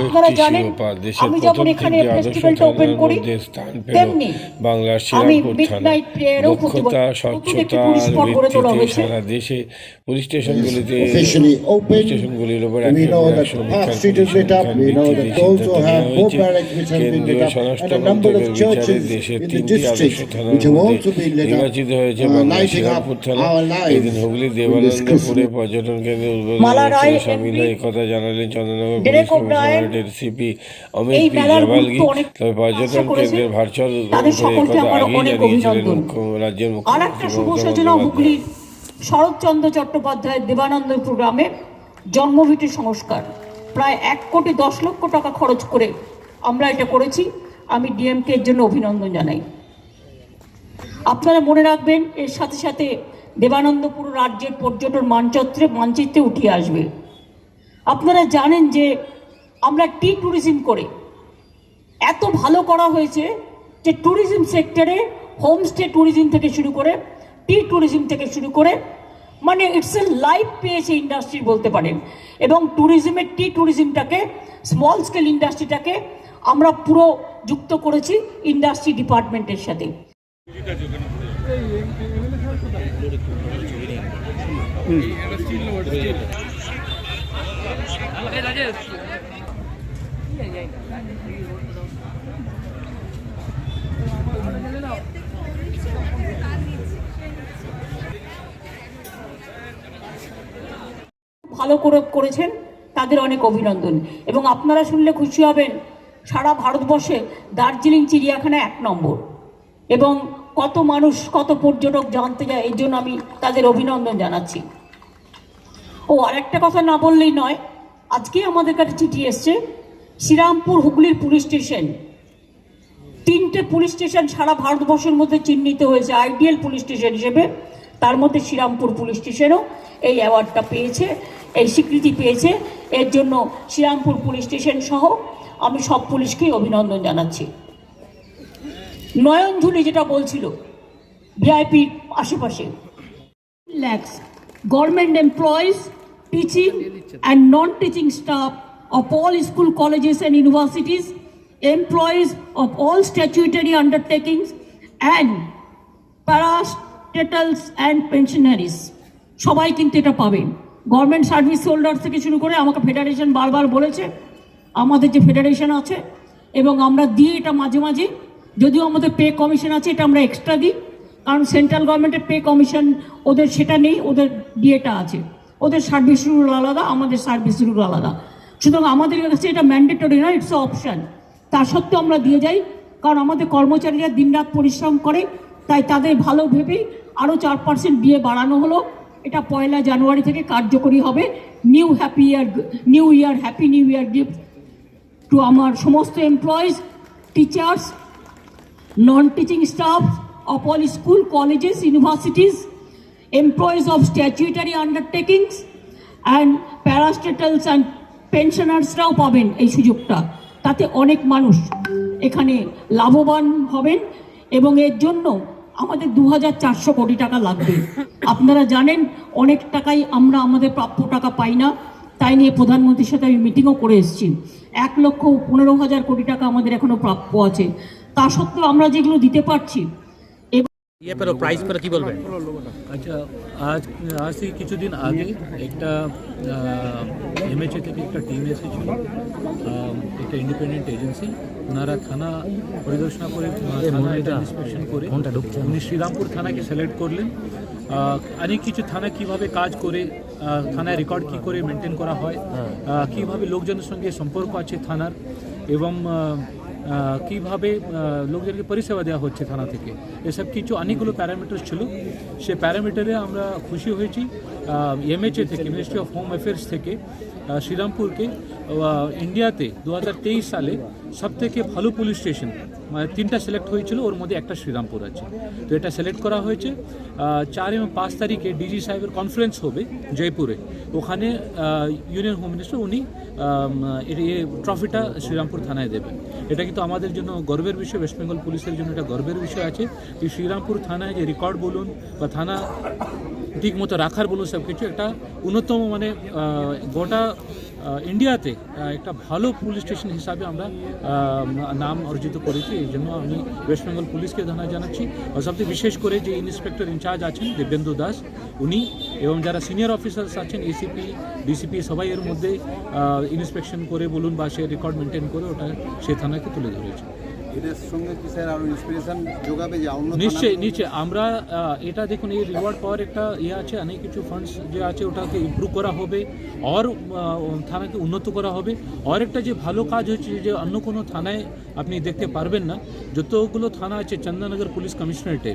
আপনারা জানেন, আমি যখন এখানে ফেস্টিভ্যালটা ওপেন করি, তেমনি আমি পুলিশ স্পট গড়ে তোলা হয়েছে। সারা দেশে পুলিশ স্টেশনগুলিতে পুলিশ স্টেশনগুলির উপর কেন্দ্রীয় স্বরাষ্ট্র মন্ত্রকের বিচারে দেশের তিনটি আদর্শ থানার মধ্যে নির্বাচিত হয়েছে বাংলার থানা এদিন হুগলি দেবানন্দপুরে পর্যটন কেন্দ্রের মালা উদ্বোধন সামিল হয়ে কথা জানালেন Chandannagar police CP Amit P তবে পর্যটন কেন্দ্রের ভার্চুয়াল কথা আমার আগেই জানিয়েছিলেন। রাজ্যের মুখ্যমন্ত্রী। শরৎচন্দ্র চট্টোপাধ্যায়ের দেবানন্দপুর গ্রামে জন্মভিটি সংস্কার প্রায় এক কোটি দশ লক্ষ টাকা খরচ করে আমরা এটা করেছি আমি ডিএমকে এর জন্য অভিনন্দন জানাই আপনারা মনে রাখবেন এর সাথে সাথে দেবানন্দপুর রাজ্যের পর্যটন মানচিত্রে মানচিত্রে উঠে আসবে আপনারা জানেন যে আমরা টি ট্যুরিজম করে এত ভালো করা হয়েছে যে ট্যুরিজম সেক্টরে হোমস্টে ট্যুরিজম থেকে শুরু করে টি ট্যুরিজম থেকে শুরু করে মানে ইটস এ লাইফ পেয়েছে ইন্ডাস্ট্রি বলতে পারেন। এবং ট্যুরিজমের টি ট্যুরিজমটাকে স্মল স্কেল ইন্ডাস্ট্রিটাকে আমরা পুরো যুক্ত করেছি ইন্ডাস্ট্রি ডিপার্টমেন্টের সাথে। ভালো করে করেছেন, তাদের অনেক অভিনন্দন। এবং আপনারা শুনলে খুশি হবেন, সারা ভারতবর্ষে দার্জিলিং চিড়িয়াখানা এক নম্বর। এবং কত মানুষ, কত পর্যটক জানতে যায় এই জন্য আমি তাদের অভিনন্দন জানাচ্ছি। ও, আরেকটা কথা না বললেই নয় আজকে আমাদের কাছে চিঠি এসছে শ্রীরামপুর হুগলির পুলিশ স্টেশন। তিনটে পুলিশ স্টেশন সারা ভারতবর্ষের মধ্যে চিহ্নিত হয়েছে আইডিয়াল পুলিশ স্টেশন হিসেবে। তার মধ্যে শ্রীরামপুর পুলিশ স্টেশনও এই অ্যাওয়ার্ডটা পেয়েছে এই স্বীকৃতি পেয়েছে। এর জন্য শ্রীরামপুর পুলিশ স্টেশন সহ আমি সব পুলিশকেই অভিনন্দন জানাচ্ছি। নয়নঝুলি যেটা বলছিল ভিআইপির আশেপাশে। Lakhs government employees, teaching and non-teaching staff of all school colleges and universities, employees of all statutory undertakings and parastatals and pensionaries. সবাই কিন্তু এটা পাবেন গভর্নমেন্ট সার্ভিস হোল্ডার থেকে শুরু করে আমাকে ফেডারেশন বারবার বলেছে আমাদের যে ফেডারেশন আছে এবং আমরা দিই এটা মাঝে মাঝে। যদিও আমাদের পে কমিশন আছে এটা আমরা এক্সট্রা দিই কারণ সেন্ট্রাল গভর্নমেন্টের পে কমিশন ওদের সেটা নেই ওদের ডিএটা আছে। ওদের সার্ভিস রুল আলাদা আমাদের সার্ভিস রুল আলাদা। সুতরাং আমাদের কাছে এটা ম্যান্ডেটরি নয় ইটস অপশান তা সত্ত্বেও আমরা দিয়ে যাই কারণ আমাদের কর্মচারীরা দিনরাত পরিশ্রম করে তাই তাদের ভালো ভেবেই আরও চার পার্সেন্ট দিয়ে বাড়ানো হলো। এটা পয়লা জানুয়ারি থেকে কার্যকরী হবে। New happy year new year happy new year gift to আমার সমস্ত employees teachers non teaching staff of all school, colleges, universities, employees of statutory undertakings and parastatals and pensioners-রাও পাবেন এই সুযোগটা। তাতে অনেক মানুষ এখানে লাভবান হবেন এবং এর জন্য আমাদের দু হাজার চারশো কোটি টাকা লাগবে। আপনারা জানেন, অনেক টাকাই আমরা আমাদের প্রাপ্য টাকা পাই না। তাই নিয়ে প্রধানমন্ত্রীর সাথে আমি মিটিংও করে এসেছি। এক লক্ষ পনেরো হাজার কোটি টাকা আমাদের এখনও প্রাপ্য আছে। তা সত্ত্বেও আমরা যেগুলো দিতে পারছি ইয়ে পেরো প্রাইস পেরো কি বলবেন আচ্ছা আজ আজ থেকে কিছুদিন আগে একটা এমএচএ থেকে একটা টিম এসেছিল একটা ইন্ডিপেন্ডেন্ট এজেন্সি ওনারা থানা পরিদর্শন করে থানা এটা ইন্সপেকশন করে। উনি শ্রীরামপুর থানাকে সিলেক্ট করলেন। অনেক কিছু থানা কীভাবে কাজ করে থানায় রেকর্ড কি করে মেনটেন করা হয় আহ, কীভাবে লোকজনের সঙ্গে সম্পর্ক আছে থানার এবং কীভাবে লোকদেরকে পরিষেবা দেওয়া হচ্ছে থানা থেকে? এসব কিছু অনেকগুলো প্যারামিটার ছিল। সে প্যারামিটারে আমরা খুশি হয়েছি। এমএচএ থেকে মিনিস্ট্রি অফ হোম অ্যাফেয়ার্স থেকে শ্রীরামপুরকে ইন্ডিয়াতে দু হাজার তেইশ সালে সব থেকে ভালো পুলিশ স্টেশন মানে তিনটা সিলেক্ট হয়েছিল, ওর মধ্যে একটা শ্রীরামপুর আছে। তো এটা সিলেক্ট করা হয়েছে। চার এবং পাঁচ তারিখে ডিজি সাহেবের কনফারেন্স হবে জয়পুরে। ওখানে ইউনিয়ন হোম মিনিস্টার উনি এই ট্রফিটা শ্রীরামপুর থানায় দেবেন। এটা কিন্তু আমাদের জন্য গর্বের বিষয় ওয়েস্ট বেঙ্গল পুলিশের জন্য এটা গর্বের বিষয় আছে। যে শ্রীরামপুর থানায় যে রেকর্ড বলুন বা থানা ঠিক মতো রাখার বলুন সব কিছু একটা অন্যতম মানে গোটা ইন্ডিয়াতে একটা ভালো পুলিশ স্টেশন হিসাবে আমরা নাম অর্জিত করেছি। এই জন্য আমি ওয়েস্ট বেঙ্গল পুলিশকে ধন্যবাদ জানাচ্ছি। সবচেয়ে বিশেষ করে যে ইন্সপেক্টর ইনচার্জ আছেন, দেবেন্দু দাস, উনি এবং যারা সিনিয়র অফিসার্স আছেন এসিপি ডিসিপি সবাই এর মধ্যে ইন্সপেকশন করে বলুন বা সে রেকর্ড মেনটেন করে ওটা সে থানাকে তুলে ধরেছে। এদের সঙ্গে কি নিশ্চয়ই নিশ্চয় আমরা এটা দেখুন, এই রিওয়ার্ড পাওয়ার একটা ইয়ে আছে, অনেক কিছু ফান্ডস যে আছে, ওটাকে ইমপ্রুভ করা হবে আর থানাকে উন্নত করা হবে। আর একটা যে ভালো কাজ হচ্ছে যে অন্য কোনো থানায় আপনি দেখতে পারবেন না। যতগুলো থানা আছে, চন্দননগর পুলিশ কমিশনারেটে,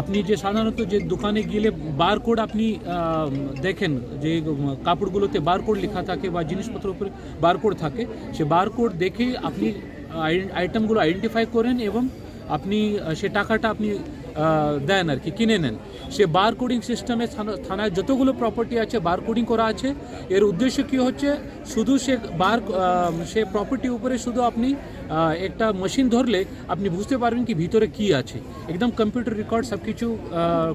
আপনি যে সাধারণত যে দোকানে গেলে বারকোড আপনি দেখেন যে কাপড়গুলোতে বারকোড লেখা থাকে বা জিনিসপত্রের উপরে বারকোড থাকে, সে বারকোড দেখেই আপনি আইটেমগুলো আইডেন্টিফাই করেন এবং আপনি সে টাকাটা আপনি দেন আর কি, কিনে নেন। সে বার কোডিং সিস্টেমে থানা- থানায় যতগুলো প্রপার্টি আছে বার কোডিং করা আছে। এর উদ্দেশ্য কি হচ্ছে? শুধু সে বার সে প্রপার্টির উপরে শুধু আপনি একটা মেশিন ধরলে আপনি বুঝতে পারবেন কি ভিতরে কি আছে। একদম কম্পিউটার রেকর্ড সব কিছু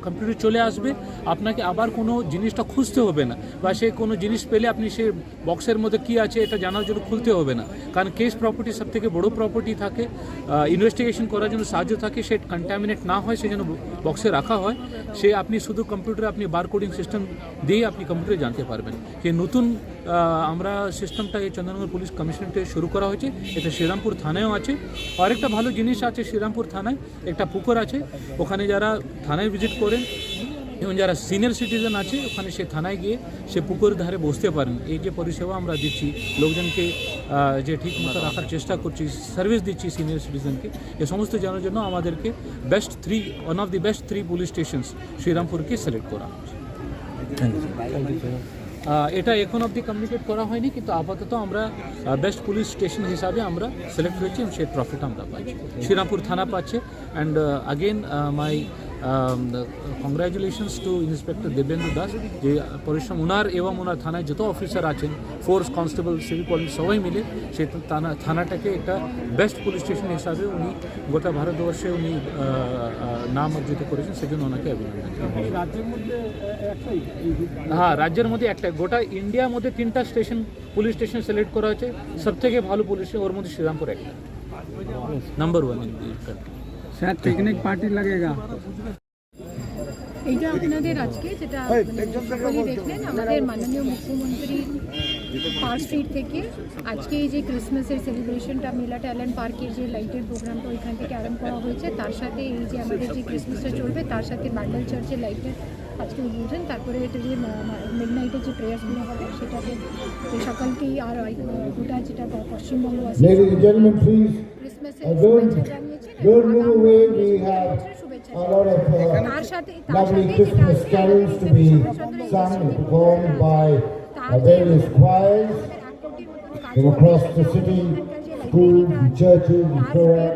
কম্পিউটার চলে আসবে। আপনাকে আবার কোনো জিনিসটা খুঁজতে হবে না। বা সে কোনো জিনিস পেলে আপনি সে বক্সের মধ্যে কি আছে এটা জানার জন্য খুলতে হবে না। কারণ কেস প্রপার্টি সব থেকে বড়ো প্রপার্টি থাকে ইনভেস্টিগেশন করার জন্য সাহায্য থাকে, সে কন্টামিনেট না হয়, সে যেন বক্সে রাখা হয়। সে আপনি শুধু কম্পিউটারে আপনি বার কোডিং সিস্টেম দিয়ে আপনি কম্পিউটারে জানতে পারবেন। যে নতুন আমরা সিস্টেমটা এই চন্দ্রনগর পুলিশ কমিশনারেটে শুরু করা হয়েছে। এটা শ্রীরামপুর থানায়ও আছে। আরেকটা ভালো জিনিস আছে শ্রীরামপুর থানায় একটা পুকুর আছে। ওখানে যারা থানায় ভিজিট করেন এবং যারা সিনিয়র সিটিজেন আছে ওখানে সে থানায় গিয়ে সে পুকুর ধারে বসতে পারেন। এই যে পরিষেবা আমরা দিচ্ছি লোকজনকে যে ঠিক মতো রাখার চেষ্টা করছি সার্ভিস দিচ্ছি সিনিয়র সিটিজেনকে এ সমস্ত জানার জন্য আমাদেরকে best three one of the best three police stations শ্রীরামপুরকে select করা হয়েছে। আহ, এটা এখন অবধি কমিউনিকেট করা হয়নি, কিন্তু আপাতত আমরা বেস্ট পুলিশ স্টেশন হিসাবে আমরা সিলেক্ট হয়েছি এবং সেই ট্রফিটা আমরা পাচ্ছি। শ্রীরামপুর থানা পাচ্ছে। And again my congratulations to inspector Debendra Das যে পরিশ্রম ওনার এবং ওনার থানায় যত অফিসার আছেন ফোর্স কনস্টেবল সিভিক পুলিশ সবাই মিলে সেই থানা থানাটাকে একটা বেস্ট পুলিশ স্টেশন হিসাবে উনি গোটা ভারতবর্ষে উনি নাম অর্জিত করেছেন সেজন্য ওনাকে অভিনন্দন হ্যাঁ রাজ্যের মধ্যে একটা গোটা ইন্ডিয়ার মধ্যে তিনটা স্টেশন পুলিশ স্টেশন সিলেক্ট করা হয়েছে। সব থেকে ভালো পুলিশ ওর মধ্যে শ্রীরামপুর একটা number one in country sir picnic party লাগেগা এইটা আপনাদের আজকে যেটা দেখলেন আমাদের মাননীয় মুখ্যমন্ত্রী পার্ক স্ট্রিট থেকে আজকে এই যে ক্রিসমাসের সেলিব্রেশনটা মিলা ট্যালেন্ট পার্কের যে লাইটের প্রোগ্রামটা ওইখান থেকে আরম্ভ করা হয়েছে তার সাথে এই যে আমাদের যে ক্রিসমাসটা চলবে তার সাথে বান্ডাল চার্চের লাইটের আজকে উদ্বোধন তারপরে এটা যে মিড নাইটের যে প্রেয়ার্সগুলো হবে সেটাকে সকলকেই আর গোটা যেটা পশ্চিমবঙ্গ আছে Uh, জানিয়েছেন তার uh, সাথে তার lovely সাথে Christmas carols to be sung and performed by uh, various choirs from across the city, schools, and churches, and so on.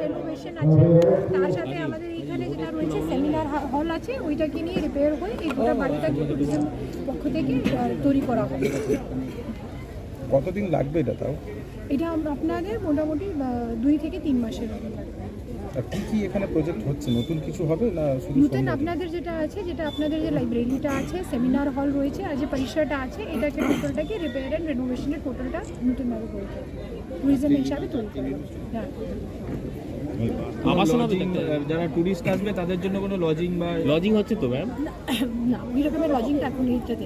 তার সাথে আমাদের এখানে যেটা রয়েছে সেমিনার হল আছে ওইটাকে নিয়ে রিপেয়ার হয়ে এই গোটা বাড়িটাকে ট্যুরিজম পক্ষ থেকে তৈরি করা হবে কতদিন লাগবে এটা তাও এটা আপনাদের মোটামুটি দুই থেকে তিন মাসের কি কি এখানে প্রজেক্ট হচ্ছে? নতুন কিছু হবে না শুধু নতুন আপনাদের যেটা আছে যেটা আপনাদের যে লাইব্রেরিটা আছে সেমিনার হল রয়েছে আর যে পরিসরটা আছে এটাকে টোটালটাকে রিপেয়ার অ্যান্ড রেনোভেশনের টোটালটা নতুনভাবে করে ট্যুরিজম হিসাবে তৈরি করা হ্যাঁ। যারা টুরিস্ট আসবে তাদের জন্য কোনো লজিং বা লজিং হচ্ছে তো ম্যাম না ওই রকমের লজিংটা এখন এইটাতে